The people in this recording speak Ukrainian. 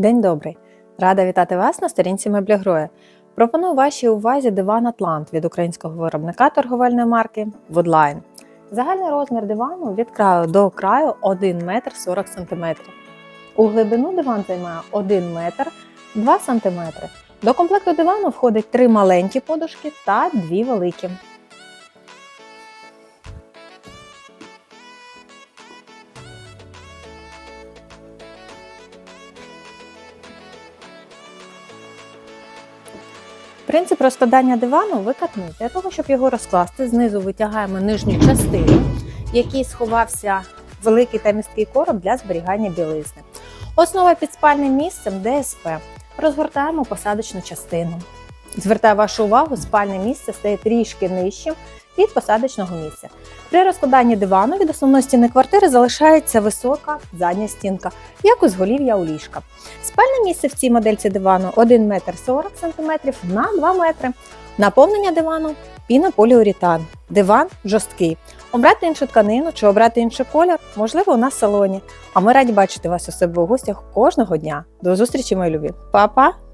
День добрий! Рада вітати вас на сторінці Меблігроя. Пропоную вашій увазі диван Атлант від українського виробника торговельної марки Woodline. Загальний розмір дивану від краю до краю 1 метр 40 см. У глибину диван займає 1 метр 2 см. До комплекту дивану входить три маленькі подушки та дві великі. Принцип розкладання дивану викатний. Для того, щоб його розкласти, знизу витягаємо нижню частину, в якій сховався великий та місткий короб для зберігання білизни. Основа під спальним місцем ДСП. Розгортаємо посадочну частину. Звертаю вашу увагу, спальне місце стає трішки нижчим від посадочного місця. При розкладанні дивану від основної стіни квартири залишається висока задня стінка, як у зголів'я у ліжка. Спальне місце в цій модельці дивану 1 метр 40 см на 2 метри. Наповнення дивану пінополіуретан. Диван жорсткий. Обрати іншу тканину чи обрати інший колір, можливо, у нас в салоні. А ми раді бачити вас у себе у гостях кожного дня. До зустрічі, мої любі. Па-па!